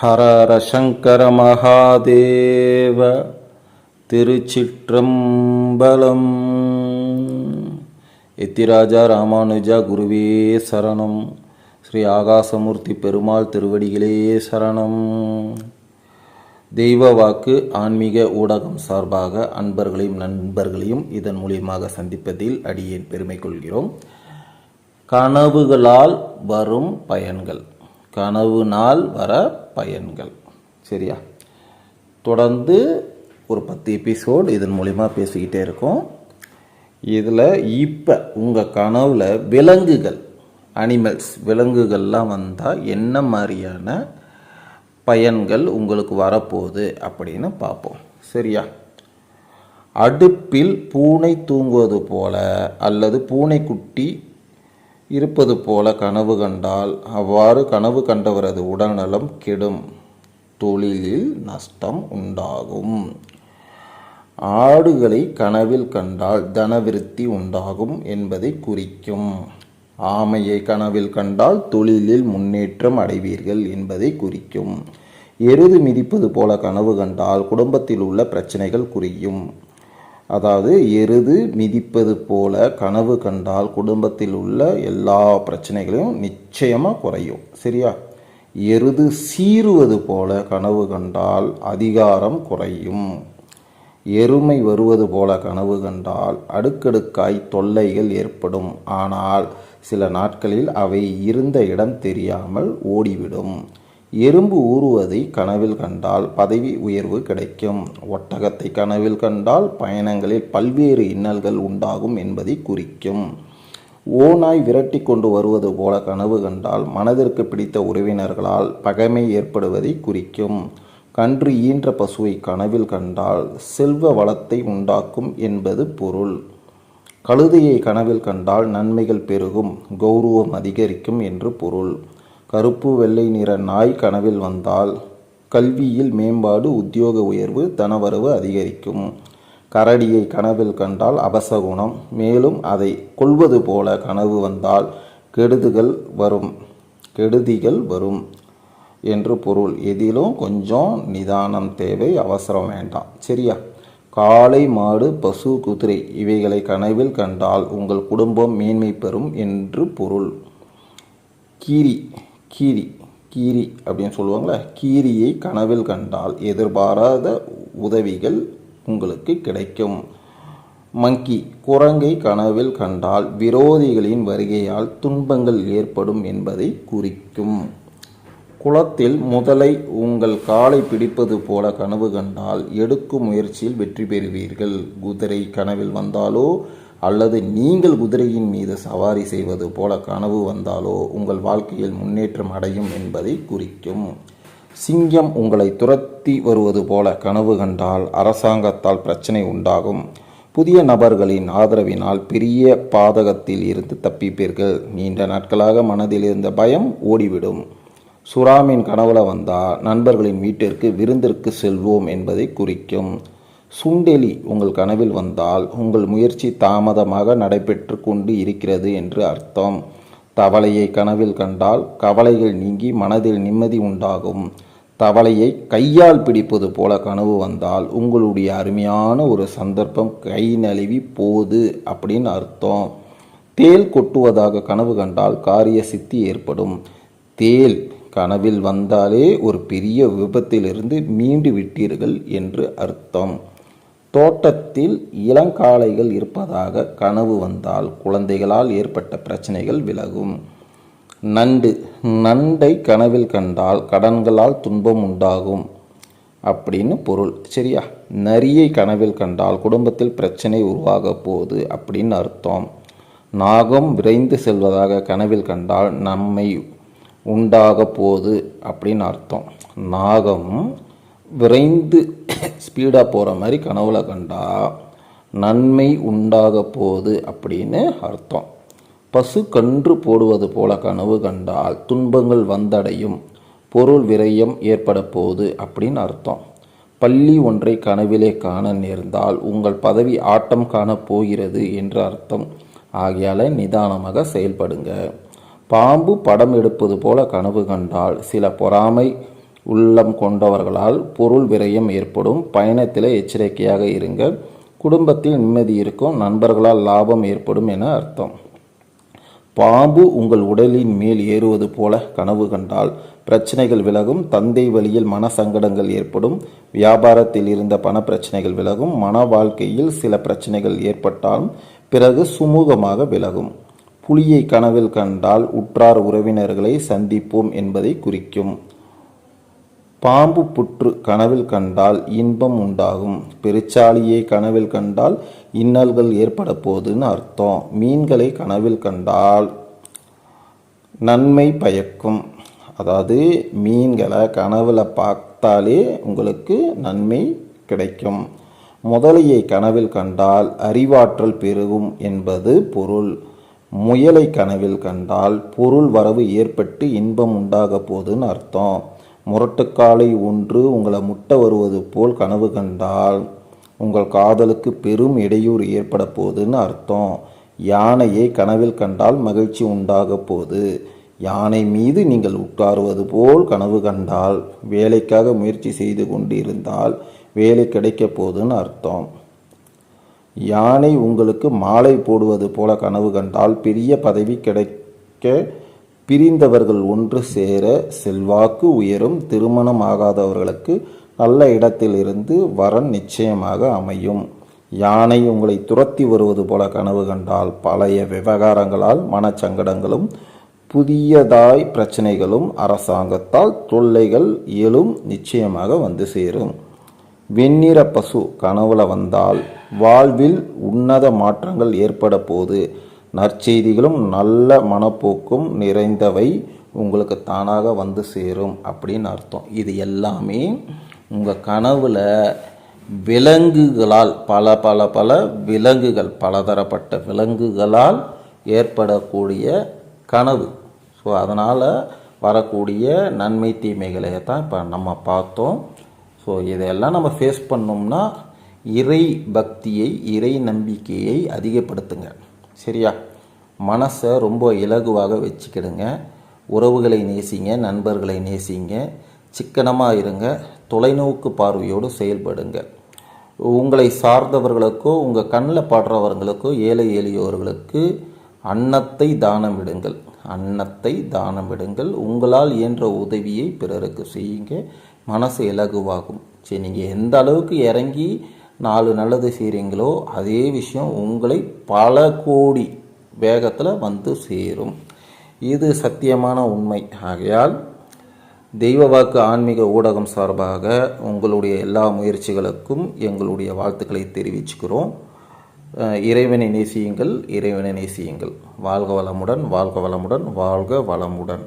ஹர சங்கர மகாதேவ திருச்சிற்றம்பலம். எத்திராஜா ராமானுஜா குருவே சரணம். ஸ்ரீ ஆகாசமூர்த்தி பெருமாள் திருவடிகளே சரணம். தெய்வ வாக்கு ஆன்மீக ஊடகம் சார்பாக அன்பர்களையும் நண்பர்களையும் இதன் மூலியமாக சந்திப்பதில் அடியேன் பெருமை கொள்கிறோம். கனவுகளால் வரும் பயன்கள். கனவு நாள் வர பயன்கள். சரியா? தொடர்ந்து ஒரு பத்து எபிசோடு இதன் மூலிமா பேசிக்கிட்டே இருக்கோம். இதில் இப்போ உங்கள் கனவில் விலங்குகள் அனிமல்ஸ் விலங்குகள்லாம் வந்தால் என்ன மாதிரியான பயன்கள் உங்களுக்கு வரப்போகுது அப்படின்னு பார்ப்போம். சரியா? அடுப்பில் பூனை தூங்குவது போல அல்லது பூனைக்குட்டி இருப்பது போல கனவு கண்டால் அவ்வாறு கனவு கண்டவரது உடல்நலம் கெடும். தொழிலில் நஷ்டம் உண்டாகும். ஆடுகளை கனவில் கண்டால் தனவிருத்தி உண்டாகும் என்பதை குறிக்கும். ஆமையை கனவில் கண்டால் தொழிலில் முன்னேற்றம் அடைவீர்கள் என்பதை குறிக்கும். எருது மிதிப்பது போல கனவு கண்டால் குடும்பத்தில் உள்ள பிரச்சனைகள் குறியும். அதாவது எருது மிதிப்பது போல கனவு கண்டால் குடும்பத்தில் உள்ள எல்லா பிரச்சனைகளையும் நிச்சயமாக குறையும். சரியா? எருது சீறுவது போல கனவு கண்டால் அதிகாரம் குறையும். எருமை வருவது போல கனவு கண்டால் அடுக்கடுக்காய் தொல்லைகள் ஏற்படும். ஆனால் சில நாட்களில் அவை இருந்த இடம் தெரியாமல் ஓடிவிடும். எறும்பு ஊறுவதை கனவில் கண்டால் பதவி உயர்வு கிடைக்கும். ஒட்டகத்தை கனவில் கண்டால் பயணங்களில் பல்வேறு இன்னல்கள் உண்டாகும் என்பதை குறிக்கும். ஓநாய் விரட்டி கொண்டு வருவது போல கனவு கண்டால் மனதிற்கு பிடித்த உறவினர்களால் பகைமை ஏற்படுவதை குறிக்கும். கன்று ஈன்ற பசுவை கனவில் கண்டால் செல்வ வளத்தை உண்டாக்கும் என்பது பொருள். கழுதையை கனவில் கண்டால் நன்மைகள் பெருகும் கௌரவம் அதிகரிக்கும் என்று பொருள். கருப்பு வெள்ளை நிற நாய் கனவில் வந்தால் கல்வியில் மேம்பாடு உத்தியோக உயர்வு தனவரவு அதிகரிக்கும். கரடியை கனவில் கண்டால் அபசகுணம் மேலும் அதை கொள்வது போல கனவு வந்தால் கெடுதுகள் வரும் கெடுதிகள் வரும் என்று பொருள். எதிலும் கொஞ்சம் நிதானம் தேவை அவசரம் வேண்டாம். சரியா? காளை மாடு பசு குதிரை இவைகளை கனவில் கண்டால் உங்கள் குடும்பம் மேன்மை பெறும் என்று பொருள். கீரி கீரி கீரி அப்படின்னு சொல்லுவாங்களே கீரியை கனவில் கண்டால் எதிர்பாராத உதவிகள் உங்களுக்கு கிடைக்கும். மங்கி குரங்கை கனவில் கண்டால் விரோதிகளின் வருகையால் துன்பங்கள் ஏற்படும் என்பதை குறிக்கும். குளத்தில் முதலை உங்கள் காலை பிடிப்பது போல கனவு கண்டால் எடுக்கும் முயற்சியில் வெற்றி பெறுவீர்கள். குதிரை கனவில் வந்தாலோ அல்லது நீங்கள் குதிரையின் மீது சவாரி செய்வது போல கனவு வந்தாலோ உங்கள் வாழ்க்கையில் முன்னேற்றம் அடையும் என்பதை குறிக்கும். சிங்கம் உங்களை துரத்தி வருவது போல கனவு கண்டால் அரசாங்கத்தால் பிரச்சனை உண்டாகும். புதிய நபர்களின் ஆதரவினால் பெரிய பாதகத்தில் இருந்து தப்பிப்பீர்கள். நீண்ட நாட்களாக மனதில் இருந்த பயம் ஓடிவிடும். சுறாமின் கனவுல வந்தால் நண்பர்களின் வீட்டிற்கு விருந்திற்கு செல்வோம் என்பதை குறிக்கும். சுண்டெலி உங்கள் கனவில் வந்தால் உங்கள் முயற்சி தாமதமாக நடைபெற்று கொண்டு இருக்கிறது என்று அர்த்தம். தவளையை கனவில் கண்டால் கவலைகள் நீங்கி மனதில் நிம்மதி உண்டாகும். தவளையை கையால் பிடிப்பது போல கனவு வந்தால் உங்களுடைய அருமையான ஒரு சந்தர்ப்பம் கை நழுவி போது அப்படின்னு அர்த்தம். தேல் கொட்டுவதாக கனவு கண்டால் காரிய சித்தி ஏற்படும். தேல் கனவில் வந்தாலே ஒரு பெரிய விபத்திலிருந்து மீண்டு விட்டீர்கள் என்று அர்த்தம். தோட்டத்தில் இளங்காளைகள் இருப்பதாக கனவு வந்தால் குழந்தைகளால் ஏற்பட்ட பிரச்சனைகள் விலகும். நண்டு நண்டை கனவில் கண்டால் கடன்களால் துன்பம் உண்டாகும் அப்படின்னு பொருள். சரியா? நரியை கனவில் கண்டால் குடும்பத்தில் பிரச்சனை உருவாக போகுது அப்படின்னு அர்த்தம். நாகம் விரைந்து செல்வதாக கனவில் கண்டால் நம்மை உண்டாக போகுது அப்படின்னு அர்த்தம். நாகம் விரைந்து ஸ்பீடாக போகிற மாதிரி கனவுல கண்டா நன்மை உண்டாக போகுது அப்படின்னு அர்த்தம். பசு கன்று போடுவது போல கனவு கண்டால் துன்பங்கள் வந்தடையும் பொருள் விரயம் ஏற்பட போகுது அப்படின்னு அர்த்தம். பள்ளி ஒன்றை கனவிலே காண நேர்ந்தால் உங்கள் பதவி ஆட்டம் காணப் போகிறது என்று அர்த்தம். ஆகையால் நிதானமாக செயல்படுங்க. பாம்பு படம் எடுப்பது போல கனவு கண்டால் சில பொறாமை உள்ளம் கொண்டவர்களால் பொருள் விரயம் ஏற்படும். பயணத்தில் எச்சரிக்கையாக இருங்கள் குடும்பத்தில் நிம்மதி இருக்கும். நண்பர்களால் லாபம் ஏற்படும் என அர்த்தம். பாம்பு உங்கள் உடலின் மேல் ஏறுவது போல கனவு கண்டால் பிரச்சனைகள் விலகும். தந்தை வழியில் மன சங்கடங்கள் ஏற்படும். வியாபாரத்தில் இருந்த பண பிரச்சனைகள் விலகும். மன வாழ்க்கையில் சில பிரச்சனைகள் ஏற்பட்டாலும் பிறகு சுமூகமாக விலகும். புலியை கனவில் கண்டால் உற்றார் உறவினர்களை சந்திப்போம் என்பதை குறிக்கும். பாம்பு புற்று கனவில் கண்டால் இன்பம் உண்டாகும். பெருச்சாளியை கனவில் கண்டால் இன்னல்கள் ஏற்பட போகுதுன்னு அர்த்தம். மீன்களை கனவில் கண்டால் நன்மை பயக்கும். அதாவது மீன்களை கனவில் பார்த்தாலே உங்களுக்கு நன்மை கிடைக்கும். முதலையை கனவில் கண்டால் அறிவாற்றல் பெருகும் என்பது பொருள். முயலை கனவில் கண்டால் பொருள் வரவு ஏற்பட்டு இன்பம் உண்டாக போகுதுன்னு அர்த்தம். முரட்டுக்காலை ஒன்று உங்களை முட்ட வருவது போல் கனவு கண்டால் உங்கள் காதலுக்கு பெரும் இடையூறு ஏற்பட போகுதுன்னு அர்த்தம். யானையை கனவில் கண்டால் மகிழ்ச்சி உண்டாக போகுது. யானை மீது நீங்கள் உட்காருவது போல் கனவு கண்டால் வேலைக்காக முயற்சி செய்து கொண்டிருந்தால் வேலை கிடைக்க போகுதுன்னு அர்த்தம். யானை உங்களுக்கு மாலை போடுவது போல கனவு கண்டால் பெரிய பதவி கிடைக்க பிரிந்தவர்கள் ஒன்று சேர செல்வாக்கு உயரும் திருமணம் ஆகாதவர்களுக்கு நல்ல இடத்திலிருந்து வரன் நிச்சயமாக அமையும். யானை உங்களை துரத்தி வருவது போல கனவு கண்டால் பழைய விவகாரங்களால் மனச்சங்கடங்களும் புதியதாய் பிரச்சனைகளும் அரசாங்கத்தால் தொல்லைகள் எழும் நிச்சயமாக வந்து சேரும். வெண்ணிற பசு கனவுல வந்தால் வாழ்வில் உன்னத மாற்றங்கள் ஏற்பட போது நற்செய்திகளும் நல்ல மனப்போக்கும் நிறைந்தவை உங்களுக்கு தானாக வந்து சேரும் அப்படின்னு அர்த்தம். இது எல்லாமே உங்கள் கனவில் விலங்குகளால் பல பல பல விலங்குகள் பலதரப்பட்ட விலங்குகளால் ஏற்படக்கூடிய கனவு. ஸோ அதனால் வரக்கூடிய நன்மை தீமைகளை தான் இப்போ நம்ம பார்த்தோம். ஸோ இதையெல்லாம் நம்ம ஃபேஸ் பண்ணோம்னா இறை பக்தியை இறை நம்பிக்கையை அதிகப்படுத்துங்க. சரியா? மனசை ரொம்ப இலகுவாக வச்சுக்கிடுங்க. உறவுகளை நேசிங்க நண்பர்களை நேசிங்க. சிக்கனமாக இருங்க. தொலைநோக்கு பார்வையோடு செயல்படுங்க. உங்களை சார்ந்தவர்களுக்கோ உங்கள் கண்ணில் பாடுறவர்களுக்கோ ஏழை எளியோர்களுக்கு அன்னத்தை தானம் விடுங்கள். அன்னத்தை தானம் விடுங்கள். உங்களால் இயன்ற உதவியை பிறருக்கு செய்யுங்க. மனசு இலகுவாகும். சரி நீங்கள் எந்த அளவுக்கு இறங்கி நாலு நல்லது செய்கிறீங்களோ அதே விஷயம் உங்களை பல கோடி வேகத்தில் வந்து சேரும். இது சத்தியமான உண்மை. ஆகையால் தெய்வ வாக்கு ஆன்மீக ஊடகம் சார்பாக உங்களுடைய எல்லா முயற்சிகளுக்கும் எங்களுடைய வாழ்த்துக்களை தெரிவிச்சுக்கிறோம். இறைவனை நேசியுங்கள் இறைவனை நேசியுங்கள். வாழ்க வளமுடன் வாழ்க வளமுடன் வாழ்க வளமுடன்.